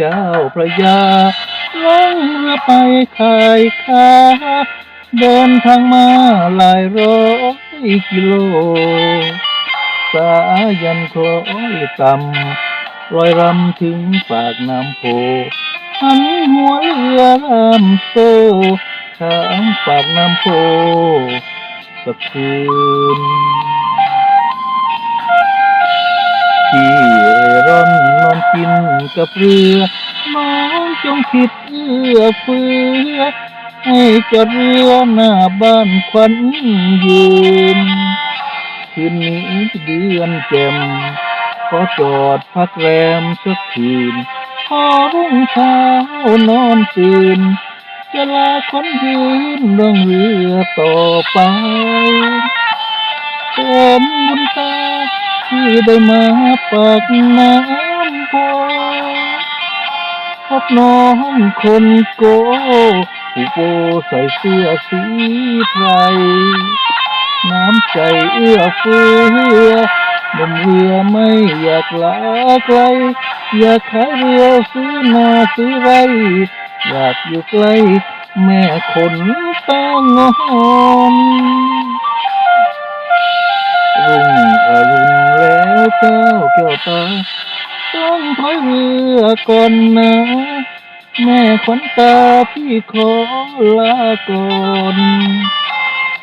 เจ้าพระยาล่องเรือไปขายค้าเดินทางมาหลายร้อยกิโล สายันคล้อยต่ำรอยรำถึงปากน้ำโพหันหัวเรือลำโซ่ข้างปากน้ำโพสักคืนที่ ร่ร่อนนอนกินกับเรือน้องจงผิดเอื้อเฟื้อให้จอดเรือหน้าบ้านควันยืนคืนนี้เดือนแจ่มขอจอดพักแรมสักคืนพอรุ่งเช้านอนตื่นจะลาคนยืนลงเรือต่อไปเป็นบุญตา ที่ได้มาปากน้ำโพพบน้องคนโกผู้โปใส่เสื้อสีไพรน้ำใจเอื้อเฟื้อหนุ่มเรือไม่อยากลาไกล อยากขายเรือซื้อนาซื้อไร อยากอยู่ใกล้ แม่คนตางอน รุ่งอรุณแล้วเจ้าแก้วตา ต้องถอยเรือก่อนนะ แม่ขวัญตาพี่ขอลาก่อน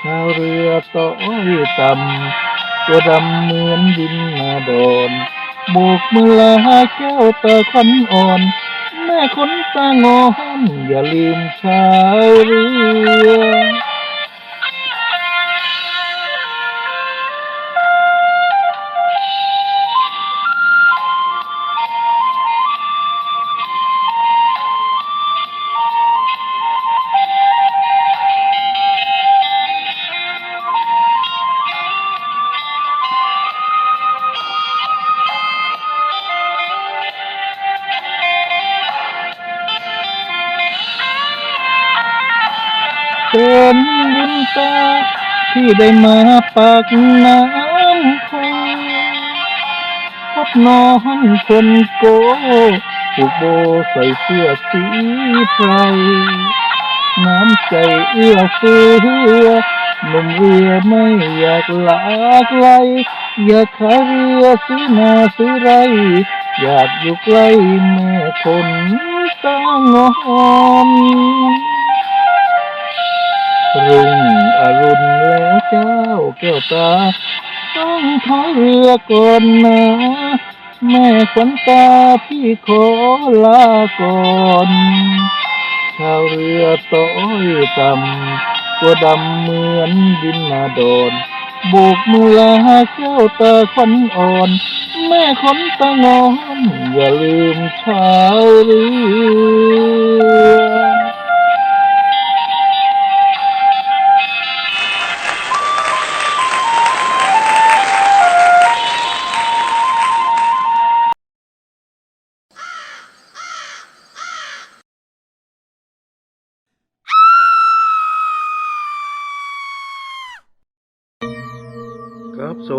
ชาวเรือต้อยต่ำตัวดำเหมือนดินนาโดนโบกมือลาแก้วตาควันอ่อน แม่คนตางอนอย่าลืมชาวเรือ ที่ได้มาปากน้ำโพพบน้องคนโกผูกโบใส่เสื้อสีไพรน้ำใจเอื้อเฟื้อหนุ่มเรือไม่อยากลาไกลอยากขายเรือซื้อนาซื้อไร อยากอยู่ใกล้แม่คนตางอน เจ้าแก้วตา ต้องถอยเรือก่อนนะแม่ขวัญตาพี่ขอลาก่อนชาวเรือต้อยต่ำตัวดำเหมือนดินนาดนโบกมือลาแก้วตาควันอ่อน แม่ขนตางอน อย่าลืมชาวเรือ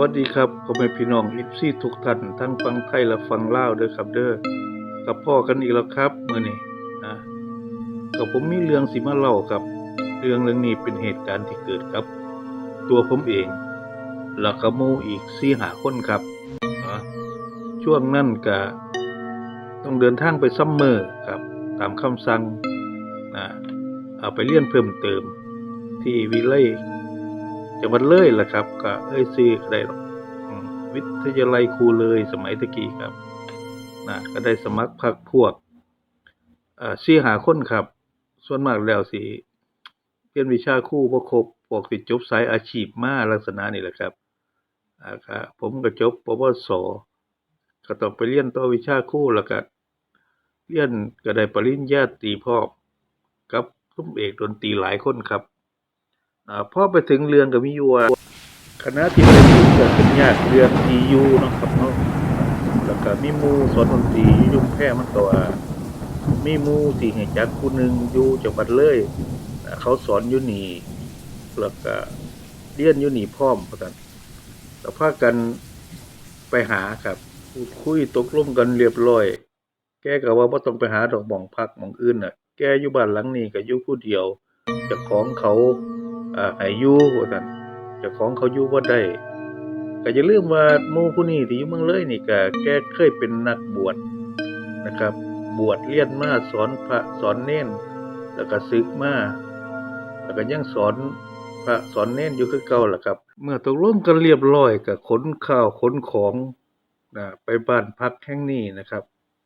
วัสดีครับพ่อแม่พี่น้องอิฟซี่ทุกท่านทั้งฟังไทยและฟังลาวเด้อครับเด้อกับพ่อกันอีกแล้วครับเมื้อนี้นะก็ผมมีเรื่องสิมาเล่าครับ เรื่องเรื่องนี้เป็นเหตุการณ์ที่เกิดครับ ตัวผมเองแล้วก็มูอีก4 5คนครับนะช่วงนั้นก็ต้องเดินทางไปซัมเมอร์ครับ ตามคำสั่งนะเอาไปเรียนเพิ่มเติมที่วิไล จังหวัดเลยล่ะครับก็เอ้ยซื้อก็ได้หรอกวิทยาลัยครูเลยสมัยตะกี้ครับนะก็ได้สมัครพักพวกเอ่อสี่หาคนครับ ส่วนมากแล้วสิเรียนวิชาครูบ่ครบพวกสิจบสายอาชีพมาลักษณะนี้แหละครับอ่าครับผมก็จบปวสก็ต้องไปเรียนต่อวิชาครูแล้วก็เรียนก็ได้ปริญญาตรีพร้อกับทุมเอกดนตรีหลายคนครับ พอไปถึงเรื่องก็มีอยู่ว่าคณะที่เป็นอยู่ก็เป็นญาติเรื่องทียูนะครับเนาะแล้วก็มีมูสอนดนตรียู่งแพร่มันก็ว่ามีมู่ที่ให้จักผู้หนึ่งอยู่จังหวัดเลย เขาสอนอยู่นี่แล้วก็เรียนอยู่นี่พร้อมว่าซั่นแล้วพากันไปหาครับพูดคุยตกลงกันเรียบร้อย แกก็ว่าบ่ต้องไปหาดอกหม้องพักหม้องอื่นน่ะ แกอยู่บ้านหลังนี้ก็อยู่ผู้เดียวจ้าของเขา ให้อยู่ว่าซั่นเจ้าของเขาอยู่บ่ได้ก็อย่าลืมว่าหมู่ผู้นี้ที่อยู่เมืองเลยนี่ก็แกเคยเป็นนักบวชนะครับ บวชเรียนมาสอนพระสอนเณรแล้วก็ศึกมาแล้วก็ยังสอนพระสอนเณรอยู่คือเก่าล่ะครับ เมื่อตกลงกันเรียบร้อยก็ขนข้าวขนของนะไปบ้านพักแห่งนี้นะครับ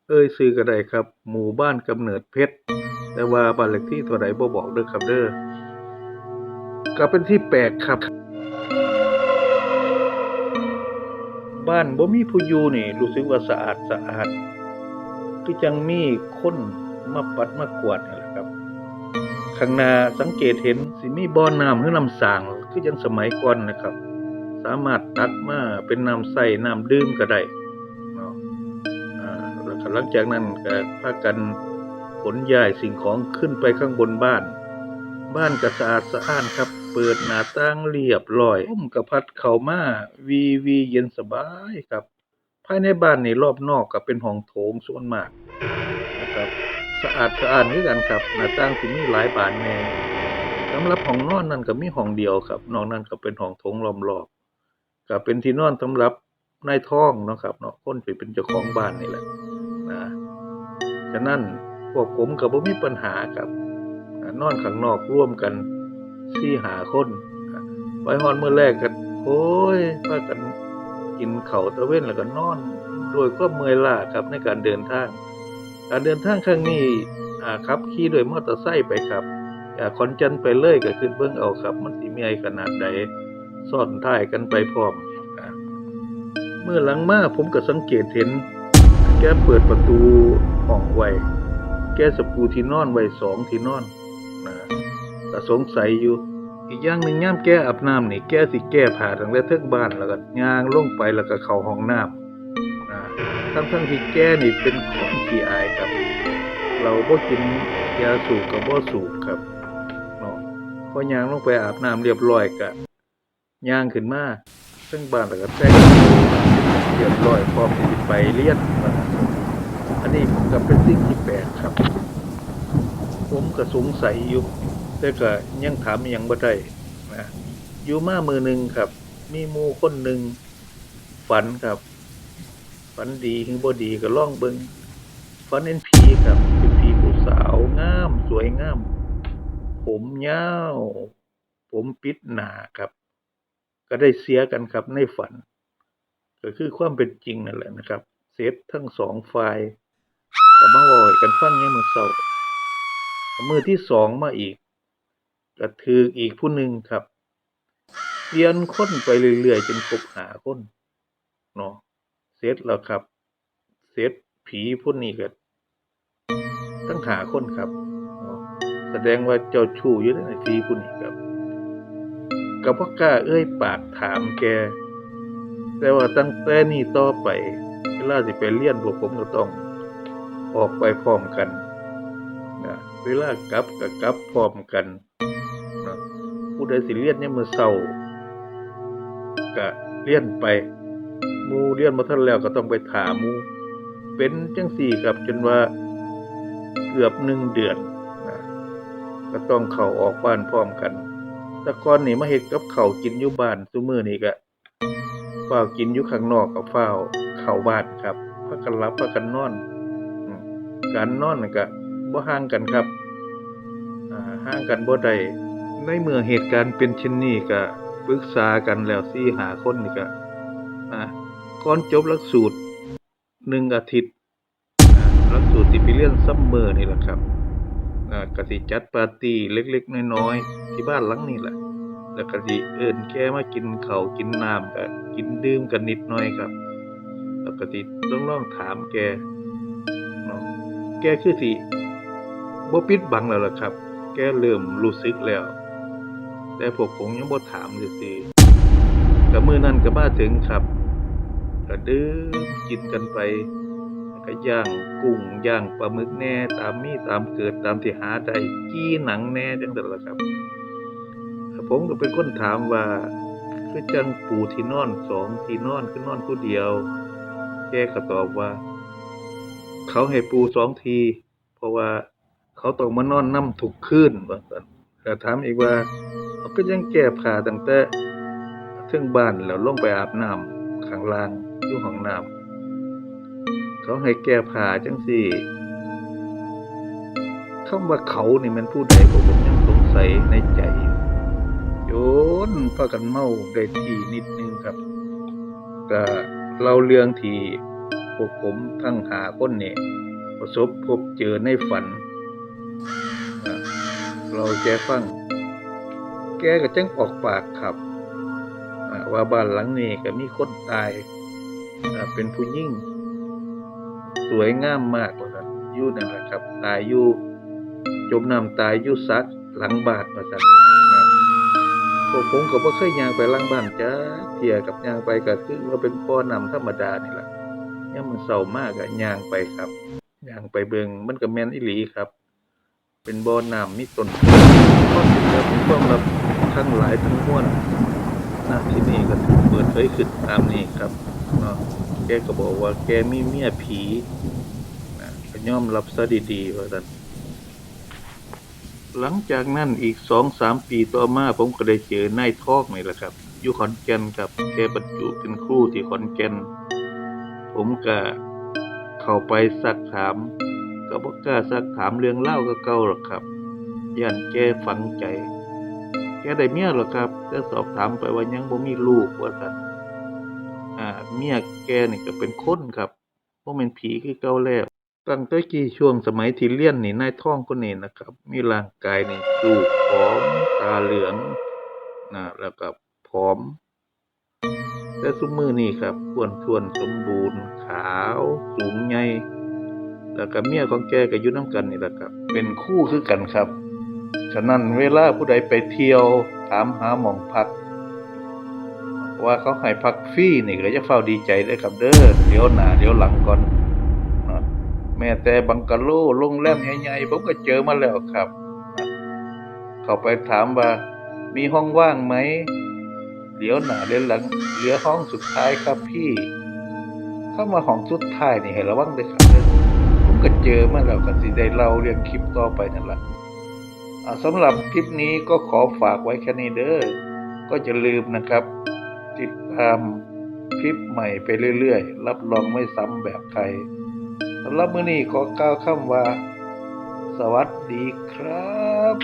เอ้ยซื้อก็ได้ครับ หมู่บ้านกำเนิดเพชรแต่ว่าบ้านเลขที่เท่าใดบ่บอกเด้อครับเด้อ ก็เป็นที่แปลกครับ บ้านบ่มีผู้อยู่นี่ รู้สึกว่าสะอาดสะอาดคือจังมีคนมาปัดมากวาดนี่แหละครับข้างหน้าสังเกตเห็นสิมีบ่อน้ำหรือน้ำสางคือจังสมัยก่อนนะครับ สามารถตักมาเป็นน้ำใส่น้ำดื่มก็ได้เนาะแล้วหลังจากนั้นก็พากันขนย้ายสิ่งของขึ้นไปข้างบนบ้าน บ้านก็สะอาดสะอ้านครับ เปิดหน้าต่างเรียบร้อยลมก็พัดเข้ามาวีวีเย็นสบายครับ ภายในบ้านนี่รอบนอกก็เป็นห้องโถงส่วนมากนะครับสะอาดสะอ้านคือกันครับหน้าต่างสิมีหลายบานแน่สำหรับห้องนอนนั่นก็มีห้องเดียวครับ นอกนั้นก็เป็นห้องโถงล้อมรอบก็เป็นที่นอนสำหรับนายท้องเนาะครับเนาะคนที่เป็นเจ้าของบ้านนี่แหละนะฉะนั้นพวกผมก็บ่มีปัญหาครับ นอนข้างนอกร่วมกันสี่หาคนไว้ฮอนเมื้อแรกก็โอ้ยพากันกินเข้าตะเว้นแล้วก็นอน โดยความเมื่อยล้าครับในการเดินทาง การเดินทางครั้งนี้อ่าขับขี่ด้วยมอเตอร์ไซค์ไปครับจากขอนแก่นไปเลยก็ขึ้นเบิ่งเอาครับ มันสิมีไอขนาดใดซ่อนท้ายกันไปพร้อมเมื่อหลังมาผมก็สังเกตเห็น แกเปิดประตูห้องไว้ แกสปูที่นอนไว้สองที่นอน ก็สงสัยอยู่ อีกอย่างหนึ่งย่ามแก้อาบน้ำนี่แก้สิแก้ผ้าตั้งแต่เทิงบ้านแล้วก็ย่างลงไปแล้วก็เข้าห้องน้ำนะทั้งทั้งที่แก้นี่เป็นคนขี้อายครับ เราบ่กินยาสูบกับบ่สูบครับเนาะพอย่างลงไปอาบน้ำเรียบร้อยก็ย่างขึ้นมาซึ่งบ้านแล้วก็แต่งเรียบร้อยพร้อมที่สิไปเรียนอันนี้ก็เป็นสิ่งที่แปลกครับ ผมก็สงสัยอยู่ แต่ก็ยังถามอิหยังบ่ได้นะอยู่มามือหนึ่งครับ มีมูคนหนึ่งฝันครับ ฝันดีถึงบ่ดีก็ลองเบิงฝันเห็นผีครับเป็นผีผู้สาวงาม สวยงาม ผมยาวผมปิดหนาครับ ก็ได้เสียกันครับในฝัน ก็คือความเป็นจริงนั่นแหละนะครับเสร็จทั้งสองฝ่ายก็มาเว้าให้กันฟังยามมื้อเช้ามือที่สองมาอีก ก็ถืออีกผู้หนึ่งครับเปลี่ยนค้นไปเรื่อยๆจนคบหาคนเนาะเสร็จแล้วครับเสร็จผีผู้นี้ก็ทั้งหาคนครับเนาะแสดงว่าเจ้าชู้อยู่ในผีผู้นี้ครับก็บ่กล้าเอ้ยปากถามแก แต่ว่าตั้งแต่นี้ต่อไปเวลาสิไปเรียนพวกผมก็ต้องออกไปพร้อมกันนะเวลากลับก็กลับพร้อมกันน ผู้ใดสิเรียนเนี่ยมือเช้าก็เรียนไปมูเรียนบ่ทันแล้วก็ต้องไปถามมู เป็นจังซี่ครับจนว่าเกือบหนึ่งเดือนนะก็ต้องเข้าออกบ้านพร้อมกันแต่ก่อนนี่มาเฮ็ดกับข้ากินอยู่บ้านซุมือนี้ก็เฝ้ากินอยู่ข้างนอกกับเฝ้าเข้าบ้านครับพากันหลับพากันนอนการนอนก็บ่ห่างกันครับห่างกันบ่ได้ ในเมื่อเหตุการณ์เป็นเช่นนี้ก็ปรึกษากันแล้ว4 5คนนี่ก็อ่าก่อนจบหลักสูตรหนึ่งอาทิตย์หลักสูตรที่ไปเรียนซัมเมอร์นี่แหละครับอ่าก็สิจัดปาร์ตี้เล็ก ๆ น้อยๆที่บ้านหลังนี้แหละ แล้วกสิเอิ้นแกมากินเขากินน้ำก็กินดื่มกันนิดหน่อยครับ แล้วกสิต้องลองถามแกแกคือสิบ่ปิดบังแล้วล่ะครับ แกเริ่มรู้สึกแล้ว แต่พวกผมยังบ่ถามซื่อๆก็มื้อนั้นก็มาถึงครับก็ดื่มกินกันไปก็ย่างกุ้งย่างปลาหมึกแน่ตามมีตามเกิดตามที่หาได้กี้หนังแน่จังซั่นล่ะครับผมก็เป็นคนถามว่าคือจังปูที่นอนสองที่นอนคือนอนผู้เดียว แกก็ตอบว่า เขาให้ปูสองที เพราะว่าเขาต้องมานอนนํทุกคืนว่าซั่นแล้วถามอีกว่า เขาก็ยังแก้ผ้าตั้งแต่เทิงบ้านแล้วลงไปอาบน้ำข้างล่างอยู่ห้องน้ำเขาให้แก้ผ้าจังซี่คำว่าเขานี่มันผู้ใดก็ผมยังสงสัยในใจโยนพากันเมาได้ทีนิดนึงครับก็เล่าเรื่องที่พวกผมทั้งหาคนนี่ประสบพบเจอในฝัน เราแกฟัง แกก็จังออกปากครับว่าบ้านหลังนี้ก็มีคนตายเป็นผู้หญิงสวยงามมากว่าซั่นอยู่นั่นแหละครับ ตายอยู่จมน้ำตายอยู่ซักหลังบาทว่าซั่นอะพวกผมก็บ่เคยยางไปหลังบ้านจ้าเที่ยกับยางไปก็คือว่าเป็นป้อนำธรรมดานี่แหละยามมันเศร้ามากก็ย่างไปครับยางไปเบิ่งมันก็แม่นอีหลีครับ เป็นบ่อน้ำมีต้นข้อเสียเป็นความลับ ทั้งหลายทั้งมวลณที่นี่ก็ถูกเปิดเผยขึ้นตามนี้ครับเนาะแกก็บอกว่าแกมีเมียผีนะก็ยอมรับซะดีๆว่าซั่นหลังจากนั้นอีกสองสามปีต่อมาผมก็ได้เจอนายทอกนี่แหละครับอยู่ขอนแก่นครับแกบรรจุเป็นครูที่ขอนแก่นผมก็เข้าไปซักถาม ก็บ่กล้าซักถามเรื่องเล่าก็เก่าหรอกครับย่านแกฝังใจ แกได้เมียหรอครับก็สอบถามไปว่ายังบ่มีลูกว่าซั่นอ่าเมียแกนี่ก็เป็นคนครับบ่แม่นผีคือเก่าแล้วตั้งแต่กี่ช่วงสมัยที่เรียนนี่นายท่องคนนี้นะครับ มีร่างกายนี่ลูกผอมตาเหลืองนะแล้วก็ผอมแต่ซุมือนี่ครับอ้วนท้วนสมบูรณ์ ขาวสูงใหญ่แล้วก็เมียของแกก็อยู่น้ำกันนี่แหละครับ เป็นคู่คือกันครับ ฉะนั้นเวลาผู้ใดไปเที่ยวถามหาหม่องพัก ว่าเขาให้พักฟรีนี่ก็จะเฝ้าดีใจเด้ครับเด้อเดี๋ยวหน้าเดี๋ยวหลังก่อนนะแม้แต่บังกะโลโรงแรมใหญ่ๆผมก็เจอมาแล้วครับ เขาไปถามว่า มีห้องว่างไหมเดี๋ยวหน้าเดี๋ยวหลังเหลือห้องสุดท้ายครับพี่ เข้ามาห้องสุดท้ายนี่ให้ระวังเด้อครับเด้อผมก็เจอมาแล้วก็สิได้เล่าเรื่องคลิปต่อไปนั่นล่ะ สำหรับคลิปนี้ก็ขอฝากไว้แค่นี้เด้อก็จะลืมนะครับ ติดตามคลิปใหม่ไปเรื่อยๆ รับรองไม่ซ้ำแบบใครสำหรับมื้อนี้ขอกล่าวคำว่า สวัสดีครับ